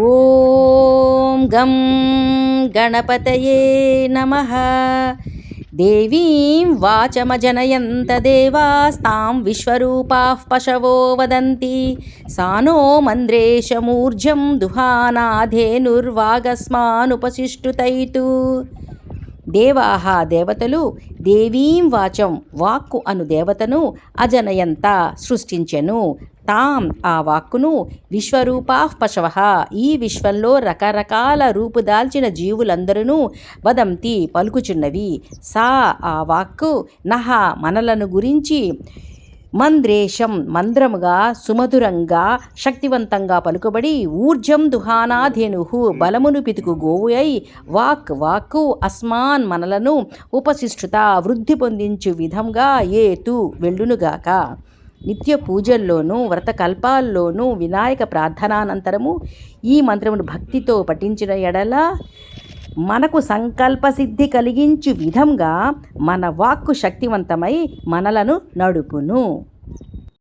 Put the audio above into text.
ఓం గం గణపతయే నమ. దీం వాచమజనయంత దేవాస్తాం విశ్వరూపాః పశవో వదంతి. సానో మంద్రేషమూర్జం దుహానాధేనుర్వాగస్మానుపశిష్టుతైతు. దేవాహ దేవతలు దేవీం వాచం వాక్కు అను దేవతను అజనయంత సృష్టించెను. తాం ఆ వాక్కును విశ్వరూపా పశవ. ఈ విశ్వంలో రకరకాల రూపుదాల్చిన జీవులందరూ వదంతి పలుకుచున్నవి. సా ఆ వాక్కు నహ మనలను గురించి మంద్రేశం మంద్రముగా సుమధురంగా శక్తివంతంగా పలుకబడి ఊర్జం దుహానాధేనుహు బలమును పితుకు గోవు అయి వాక్ వాక్కు అస్మాన్ మనలను ఉపశిష్టుత వృద్ధి పొందించు విధంగా ఏతు వెళ్ళునుగాక. నిత్య పూజల్లోనూ వ్రతకల్పాల్లోనూ వినాయక ప్రార్థనానంతరము ఈ మంత్రమును భక్తితో పఠించిన ఎడల మనకు సంకల్పసిద్ధి కలిగించు విధంగా మన వాక్కు శక్తివంతమై మనలను నడుపును.